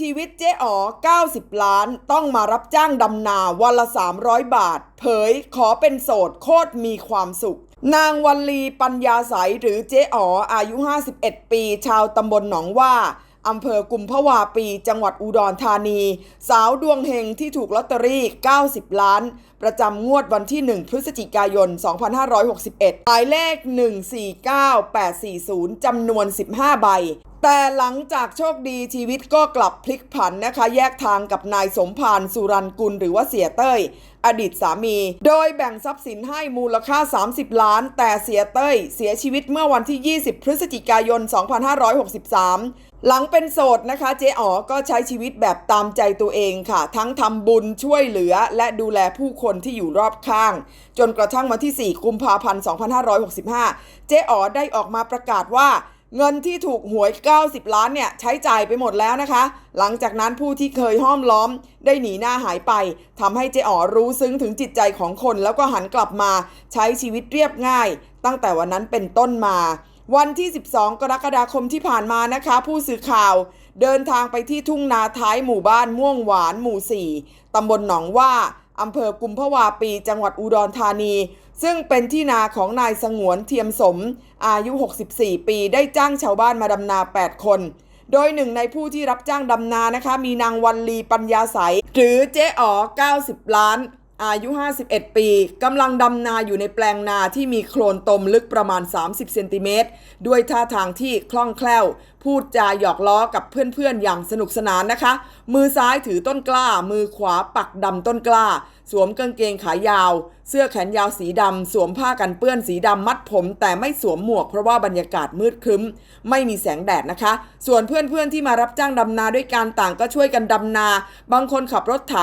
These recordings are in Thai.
ชีวิตเจ๊อ๋อ 90 ล้าน ต้องมารับจ้างดำนาวันละ 300 บาท เผยขอเป็นโสดโคตรมีความสุข นางวันลีปัญญาใสหรือเจ๊อ๋อ อายุ 51 ปี ชาวตำบลหนองว่าอำเภอกุมภาวาปี จังหวัดอุดรธานี สาวดวงเฮงที่ถูกลอตเตอรี่ 90 ล้าน ประจำงวดวันที่ 1 พฤศจิกายน 2561 หมายเลข 149840 จำนวน 15 ใบ แต่หลังจากโชคดีชีวิตก็กลับพลิกผันนะคะ แยกทางกับนายสมพานสุรันกุลหรือว่าเสียเต้ย อดีตสามี โดยแบ่งทรัพย์สินให้มูลค่า 30 ล้าน แต่เสียเต้ย เสียชีวิตเมื่อวันที่ 20 พฤศจิกายน 2563หลังเป็นโสดนะคะเจ๊อ๋อก็ใช้ชีวิตแบบตามใจตัวเองค่ะ ทั้งทำบุญช่วยเหลือและดูแลผู้คนที่อยู่รอบข้าง จนกระทั่งวันที่ 4 กุมภาพันธ์ 2565 เจ๊อ๋อได้ออกมาประกาศว่าเงินที่ถูกหวย 90 ล้านเนี่ยใช้จ่ายไปหมดแล้วนะคะ หลังจากนั้นผู้ที่เคยห้อมล้อม ได้หนีหน้าหายไปทำให้เจ๊อ๋อรู้ซึ้งถึงจิตใจของคน แล้วก็หันกลับมาใช้ชีวิตเรียบง่าย ตั้งแต่วันนั้นเป็นต้นมา วันที่ 12 กรกฎาคมที่ผ่านมานะคะ ผู้สื่อข่าว เดินทางไปที่ทุ่งนาท้ายหมู่บ้านม่วงหวานหมู่ 4ตำบลหนองว่า อำเภอกุมภาวาปี จังหวัดอุดรธานี ซึ่งเป็นที่นาของนายสงวนเทียมสม อายุ 64 ปีได้จ้างชาวบ้านมาดำนา 8 คน โดยหนึ่งในผู้ที่รับจ้างดำนานะคะ มีนางวันลีปัญญาใสหรือเจ๊อ๋อ 90 ล้าน อายุ 51 ปีกำลังดำนาอยู่ในแปลงนาที่มีโคลนตมลึกประมาณ 30 เซนติเมตรด้วยท่าทางที่คล่องแคล่ว พูดจาหยอกล้อกับเพื่อนๆ อย่างสนุกสนานนะคะ มือซ้ายถือต้นกล้า มือขวาปักดำต้นกล้า สวมกางเกงขายาว เสื้อแขนยาวสีดำ สวมผ้ากันเปื้อนสีดำมัดผม แต่ไม่สวมหมวกเพราะว่าบรรยากาศมืดครึ้ม ไม่มีแสงแดดนะคะ ส่วนเพื่อนๆที่มารับจ้างดำนาด้วยการต่างก็ช่วยกันดำนา บางคนขับรถไถ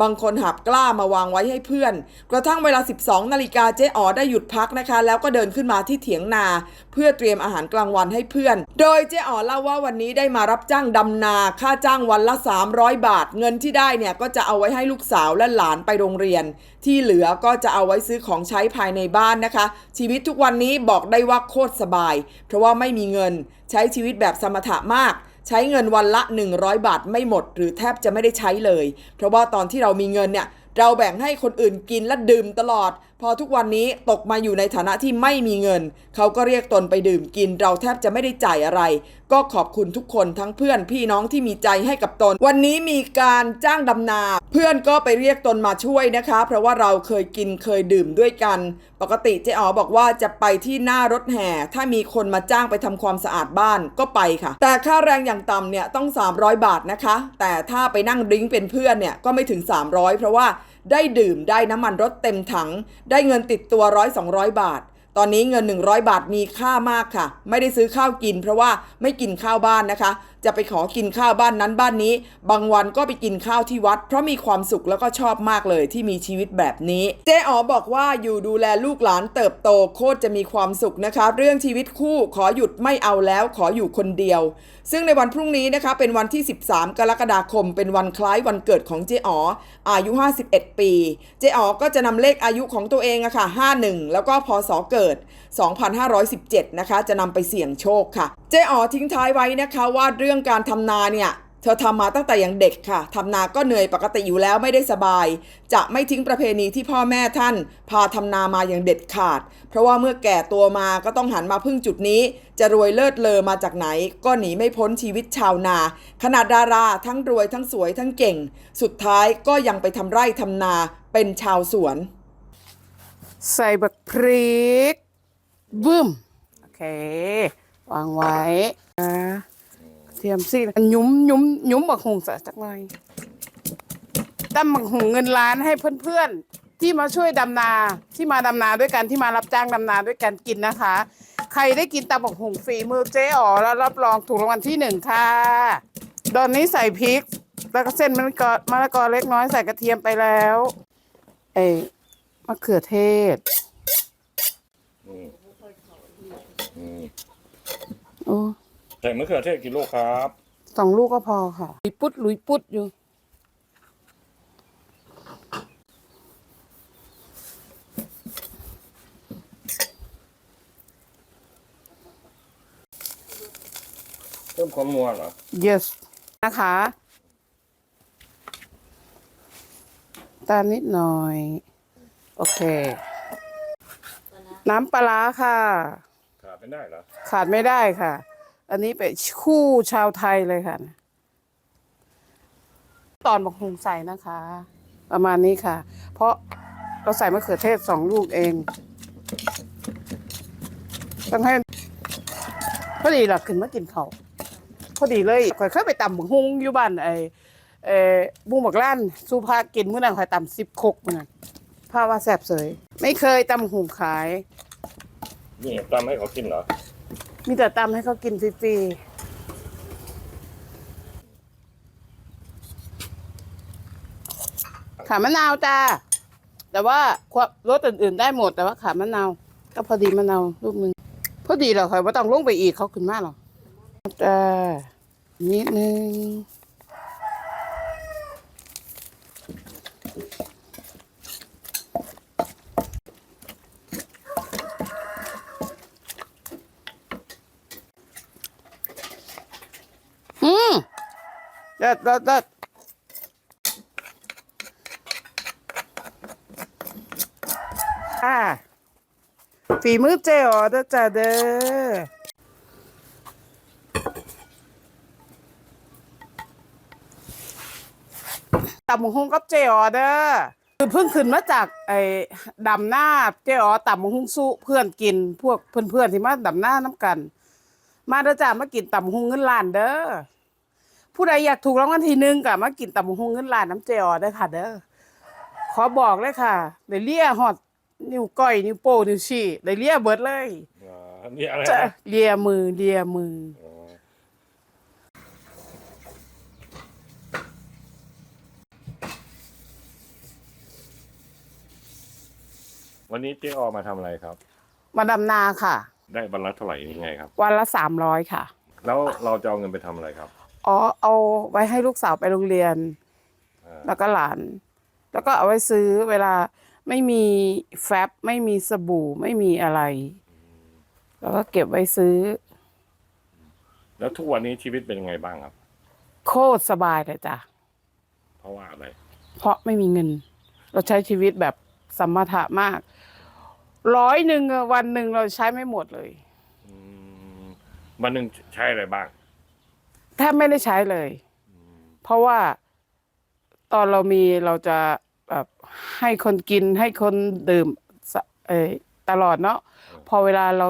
บางคนหับกล้ามาวางไว้ให้เพื่อน กระทั่งเวลา 12 นาฬิกาเจ๊อ๋อได้หยุดพักนะคะ แล้วก็เดินขึ้นมาที่เถียงนาเพื่อเตรียมอาหารกลางวันให้เพื่อน โดยเจ๊อ๋อเล่าว่าวันนี้ได้มารับจ้างดำนา ค่าจ้างวันละ 300 บาท เงินที่ได้เนี่ยก็จะเอาไว้ให้ลูกสาวและหลานไปโรงเรียน ที่เหลือก็จะเอาไว้ซื้อของใช้ภายในบ้านนะคะ ชีวิตทุกวันนี้บอกได้ว่าโคตรสบาย เพราะว่าไม่มีเงินใช้ชีวิตแบบสมถะมากใช้เงินวันละ 100 บาทไม่หมด หรือแทบจะไม่ได้ใช้เลย เพราะว่าตอนที่เรามีเงินเนี่ย เราแบ่งให้คนอื่นกินและดื่มตลอด พอทุกวันนี้ตกมาอยู่ในฐานะที่ไม่มีเงิน เขาก็เรียกตนไปดื่มกิน เราแทบจะไม่ได้จ่ายอะไร ก็ขอบคุณทุกคนทั้งเพื่อนพี่น้องที่มีใจให้กับตน วันนี้มีการจ้างดำนา เพื่อนก็ไปเรียกตนมาช่วยนะคะ เพราะว่าเราเคยกินเคยดื่มด้วยกัน ปกติเจ๊อ๋อบอกว่าจะไปที่หน้ารถแห่ ถ้ามีคนมาจ้างไปทำความสะอาดบ้านก็ไปค่ะ แต่ค่าแรงอย่างต่ำเนี่ยต้อง 300 บาทนะคะ แต่ถ้าไปนั่งดริ้งเป็นเพื่อนเนี่ยก็ไม่ถึง 300 เพราะว่าได้ดื่มได้น้ำมันรถเต็มถัง ได้เงินติดตัวร้อยสองร้อยบาท ตอนนี้เงิน 100 บาทมีค่ามากค่ะ ไม่ได้ซื้อข้าวกิน เพราะว่าไม่กินข้าวบ้านนะคะจะไปขอกินข้าวบ้านนั้นบ้านนี้ บางวันก็ไปกินข้าวที่วัด เพราะมีความสุขแล้วก็ชอบมากเลยที่มีชีวิตแบบนี้ เจ๊อ๋อบอกว่าอยู่ดูแลลูกหลานเติบโตโคตรจะมีความสุขนะคะ เรื่องชีวิตคู่ขอหยุดไม่เอาแล้วขออยู่คนเดียว ซึ่งในวันพรุ่งนี้นะคะเป็นวันที่ 13 กรกฎาคม เป็นวันคล้ายวันเกิดของเจ๊อ๋ออายุ 51 ปี เจ๊อ๋อก็จะนำเลขอายุของตัวเองอะค่ะ 51 แล้วก็พศเกิด 2517 นะคะ จะนำไปเสี่ยงโชคค่ะ เจ๊อ๋อทิ้งท้ายไว้นะคะว่าเรื่องื่องการทำนาเนี่ยเธอทำมาตั้งแต่ยังเด็กค่ะทำนาก็เหนื่อยปกติอยู่แล้วไม่ได้สบาย จะไม่ทิ้งประเพณีที่พ่อแม่ท่าน พาทำนามาอย่างเด็ดขาด เพราะว่าเมื่อแก่ตัวมาก็ต้องหันมาพึ่งจุดนี้ จะรวยเลิศเลอมาจากไหน ก็หนีไม่พ้นชีวิตชาวนา ขนาดดาราทั้งรวยทั้งสวยทั้งเก่ง สุดท้ายก็ยังไปทำไร่ทำนาเป็นชาวสวน ใส่บักพริกบึ้มโอเควางไว้อ่า เทียมซี่หยุ้มหยุ้มหยุ้มบักหงใส่จักหน่อยตั้มบักหงเงินล้านให้เพื่อนๆ ที่มาช่วยดำนาที่มาดำนาด้วยกันที่มารับจ้างดำนาด้วยกันกินนะคะ ใครได้กินตำบักหงฝีมือเจ๊อ๋อแล้วรับรองถูกรางวัลที่หนึ่งค่ะตอนนี้ใส่พริก แล้วก็เส้นมะละกอมะละกอเล็กน้อยใส่กระเทียมไปแล้วเอ้ยมะเขือเทศโอ้ ใส่มะเขือเทศกี่ลูกครับสองลูกก็พอค่ะลุยปุดลุยปุดอยู่ เพิ่มความนัวเหรอ yes นะคะตามนิดหน่อย โอเค น้ำปลาร้าค่ะ ขาดไม่ได้เหรอ ขาดไม่ได้ค่ะ อันนี้เป็นคู่ชาวไทยเลยค่ะ ตอนบักฮุงใส่นะคะ ประมาณนี้ค่ะ เพราะเราใส่มะเขือเทศสองลูกเอง ต้องให้พอดีหลักขึ้นมากินเขาพอดีเลยข่อยเคยไปตำบักฮุงอยู่บ้านไอ้เอ่อบุ้งบักล้านสุภากินเมื่อนั้นข่อยตำสิบคกมื่อนั้นพาว่าแสบเสยไม่เคยตำหุงขาย นี่ตำให้เขากินเหรอ มีแต่ตำให้เขากินฟรีๆขามะนาวจ้า แต่ว่าควรสอื่นๆได้หมด แต่ว่าขามะนาว ก็พอดีมะนาวลูกหนึ่งพอดีเหรอค่ะว่าต้องลงไปอีกเขาขึ้นมากหรอกจ้านิดนึง อืม เด็ดเด็ดเด็ดอ่าฝีมือเจอ๋อเด้อจ้าเด้อตำมงคงกับเจอ๋อเด้อคือเพิ่งขึ้นมาจากไอ้ดำหน้าเจอ๋อตำมงคงสู้เพื่อนกินพวกเพื่อนๆที่มาดำหน้าน้ำกัน มาเด้อจ้ามากินตำมงคงเงินล้านเด้อ ผู้ใดอยากถูกรางวัลที่หนึ่งก็มากินตำบักหงเงินล้านน้ำเจออได้อค่ะ เด้อขอบอกเลยค่ะได้เลี่ยหอดนิ้วก้อยนิ้วโป้นิ้วชี้ได้เลี่ยเบิดเลยอ่านี่อะไรจะนะเลียมือเลียมือ อ๋อวันนี้เจ๊ออมาทำอะไรครับ มาดำนาค่ะ ได้บรรลัดเท่าไหร่ยังไงครับ วันละสามร้อยค่ะ แล้วเราจะเอาเงินไปทำอะไรครับ อ๋อเอาไว้ให้ลูกสาวไปโรงเรียนอ่าแล้วก็หลาน แล้วก็เอาไว้ซื้อเวลาไม่มีแฟบไม่มีสบู่ไม่มีอะไรแล้วก็เก็บไว้ซื้อ แล้วทุกวันนี้ชีวิตเป็นยังไงบ้างครับ โคตรสบายเลยจ้ะเพราะว่าอะไร เพราะไม่มีเงิน เราใช้ชีวิตแบบสมถะมาก ร้อยหนึ่งอะวันหนึ่งเราใช้ไม่หมดเลยอืมวันหนึ่งใช้อะไรบ้าง แทบไม่ได้ใช้เลย เพราะว่าตอนเรามีเราจะแบบให้คนกินให้คนดื่มสะเออตลอดเนาะพอเวลาเรา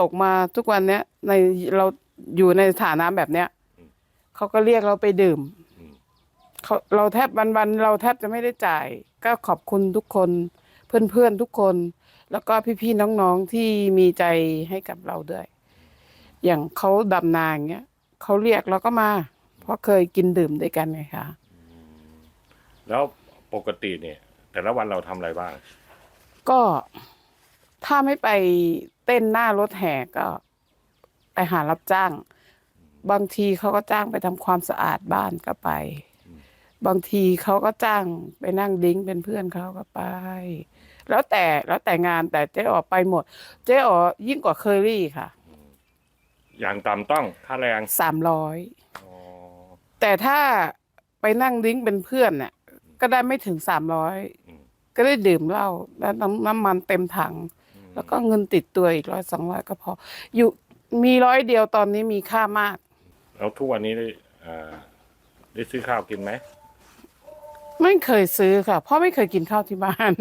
ตกมาทุกวันเนี้ยในเราอยู่ในฐานะแบบเนี้ยเขาก็เรียกเราไปดื่มอืมเขาเราแทบวันๆเราแทบจะไม่ได้จ่าย ก็ขอบคุณทุกคน เพื่อนๆทุกคน แล้วก็พี่ๆน้องๆที่มีใจให้กับเราด้วย อย่างเขาดำนาอย่างเงี้ย เขาเรียกเราก็มา เพราะเคยกินดื่มด้วยกันไงคะแล้วปกติเนี่ย แต่ละวันเราทำอะไรบ้าง ก็ถ้าไม่ไปเต้นหน้ารถแห่ก็ ไปหารับจ้าง บางทีเขาก็จ้างไปทำความสะอาดบ้านก็ไป บางทีเขาก็จ้างไปนั่งดิ้งเป็นเพื่อนเขาก็ไป แล้วแต่แล้วแต่งานแต่เจ๊อ๋อไปหมด เจ๊อ๋อยิ่งกว่าเคอรี่ค่ะ อย่างต่ำต้องค่าแรงสามร้อยอ๋อแต่ถ้าไปนั่งดิ้งเป็นเพื่อนเนี่ยก็ได้ไม่ถึงสามร้อยอืมก็ได้ดื่มเหล้าแล้วน้ำน้ำมันเต็มถัง อืมแล้วก็เงินติดตัวอีกร้อยสองร้อยก็พอ อยู่มีร้อยเดียวตอนนี้มีค่ามาก แล้วทุกวันนี้ได้อ่าได้ซื้อข้าวกินไหม ไม่เคยซื้อค่ะ เพราะไม่เคยกินข้าวที่บ้าน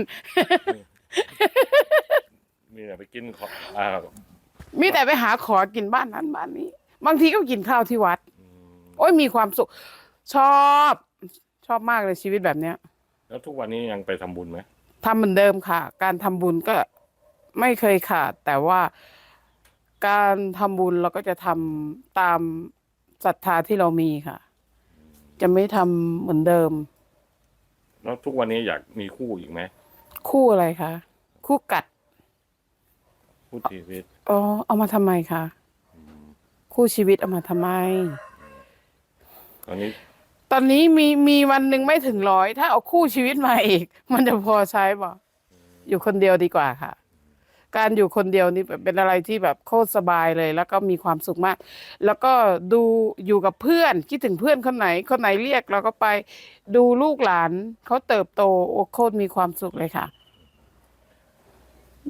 มีแต่ไปกินขออ่า มีแต่ไปหาขอกินบ้านนั้นบ้านนี้ บางทีก็กินข้าวที่วัด โอ้ยมีความสุข ชอบชอบมากเลยชีวิตแบบเนี้ย แล้วทุกวันนี้ยังไปทำบุญไหมทำเหมือนเดิมค่ะ การทำบุญก็ไม่เคยขาด แต่ว่าการทำบุญเราก็จะทำตามศรัทธาที่เรามีค่ะ จะไม่ทำเหมือนเดิม แล้วทุกวันนี้อยากมีคู่อีกไหมคู่อะไรคะคู่กัดคู่ชีวิต อ๋อ เอามาทำไมคะ คู่ชีวิตเอามาทำไม ตอนนี้ตอนนี้มีมีวันหนึ่งไม่ถึงร้อย ถ้าเอาคู่ชีวิตมาอีก มันจะพอใช้บ่อยู่คนเดียวดีกว่าค่ะ การอยู่คนเดียวนี่เป็นอะไรที่แบบโคตรสบายเลย แล้วก็มีความสุขมาก แล้วก็ดูอยู่กับเพื่อน คิดถึงเพื่อนคนไหน คนไหนเรียกเราก็ไปดูลูกหลานเขาเติบโตโอ้โคตรมีความสุขเลยค่ะ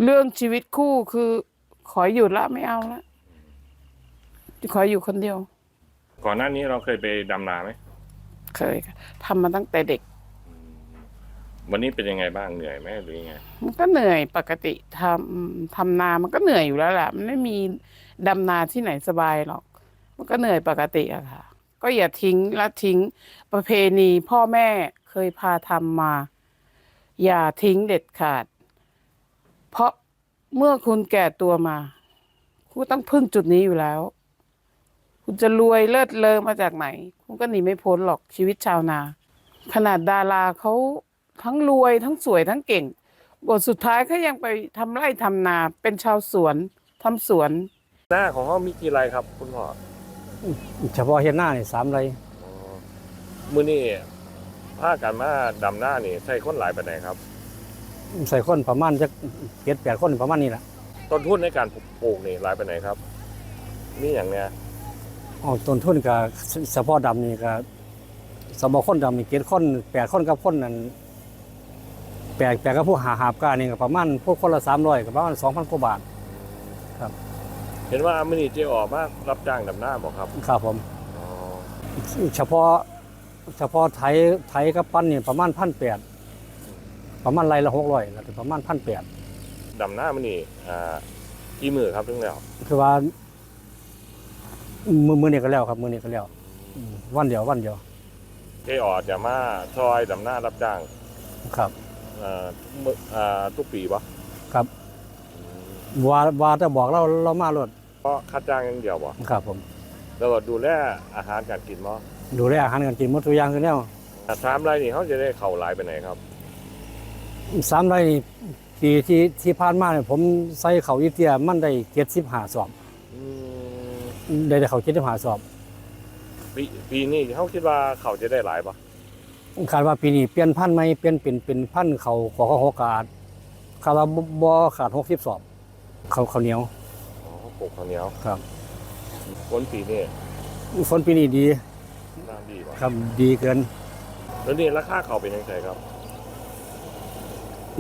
เรื่องชีวิตคู่คือ ขอหยุดละไม่เอาละขออยู่คนเดียว ก่อนหน้านี้เราเคยไปดำนาไหมเคยค่ะทำมาตั้งแต่เด็ก วันนี้เป็นยังไงบ้างเหนื่อยไหมหรือยังไงมันก็เหนื่อยปกติทำทำนามันก็เหนื่อยอยู่แล้วแหละมันไม่มีดำนาที่ไหนสบายหรอก มันก็เหนื่อยปกติอะค่ะ ก็อย่าทิ้งละทิ้งประเพณีพ่อแม่เคยพาทำมา อย่าทิ้งเด็ดขาดเพราะ เมื่อคุณแก่ตัวมา คุณต้องพึ่งจุดนี้อยู่แล้ว คุณจะรวยเลิศเลอมาจากไหน คุณก็หนีไม่พ้นหรอกชีวิตชาวนา ขนาดดาราเขาทั้งรวยทั้งสวยทั้งเก่ง บทสุดท้ายเขายังไปทำไร่ทำนา เป็นชาวสวนทำสวน หน้าของเขามีกี่ไรครับ คุณพ่อเฉพาะเฮ็ดหน้านี่สามไรอ๋อมือนี่ผ้ากันมาดำหน้านี่ใส่คนหลายไปไหนใดครับ ใส่คนประมาณจะเจ็ดแปดคนประมาณนี้แหละต้นทุนในการปลูกนี่หลายไปไหนใดครับ นี่อย่างเนี้ยเอาต้นทุนกับเฉพาะดำนี่ก็สมบคนดำนี่เจ็ดคนแปดคนกับคนนั้นแปดแปดกับผู้หาหาบกานี่ก็ประมาณพวกคนละสามร้อยก็ประมาณสองพันกว่าบาท ครับ เห็นว่ามือนี่เจออกมารับจ้างดำหน้าบอกครับครับผมอ๋อเฉพาะเฉพาะไถไถกับปั้นนี่ประมาณพันแปด ประมาณไรละหกร้อยแล้วก็ประมาณพันแปดดำหน้ามือนี่อ่ากี่มือครับถึงแล้วคือว่า มือมือนี่ก็แล้วครับ มือนี่ก็แล้วอืมวันเดียววันเดียวเจออกจะมาซอยดำหน้ารับจ้างครับอ่ามื้ออ่าทุกปีปะครับว่าว่าแต่บอกเราเรามารถเพราะค่าจ้างอย่างเดียวบ่ครับ ผม แล้วก็ดูแลอาหารการกินมั้ดูแลอาหารการกินหมดตัวอย่างคือแนวสามไรนี่เขาจะได้เข่าหลายไปไหนครับ สามไร่นี่ปีที่ที่ผ่านมาเนี่ยผมใส่เขาวอีเตียมันได้เจ็ดสิบห้าสอบอืมได้ได้เขาเจ็ดสิบห้าสอบปีปีนี้เขาคิดว่าเขาจะได้หลายปะคาดว่าปีนี้เปลี่ยนพันธุ์ไหมเปลี่ยนเป็นเป็นพันธุ์เขาขอเขาหกาดคาดว่าบ่บ่ขาดหกสิบสอบ เขาเขาวเหนียวอ๋อเขาปลูกข้าวเหนียวครับฝนปีนี้ฝนปีนี้ดีน้ำดีปะครับดีเกินแล้วนี่ราคาเขาเป็นยังไงครับ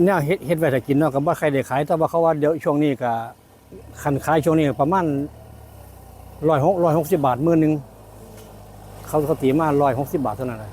เนี่ยเฮ็ดเฮ็ดไว้ถ้ากินเนาะก็บ่ใครได้ขาย แต่ว่าเขาว่าเดี๋ยวช่วงนี้ก็คันขายช่วงนี้ประมาณร้อยหกร้อยหกสิบบาทมื้อหนึงเขาเขาตีมาร้อยหกสิบบาทเท่านั้นแหละ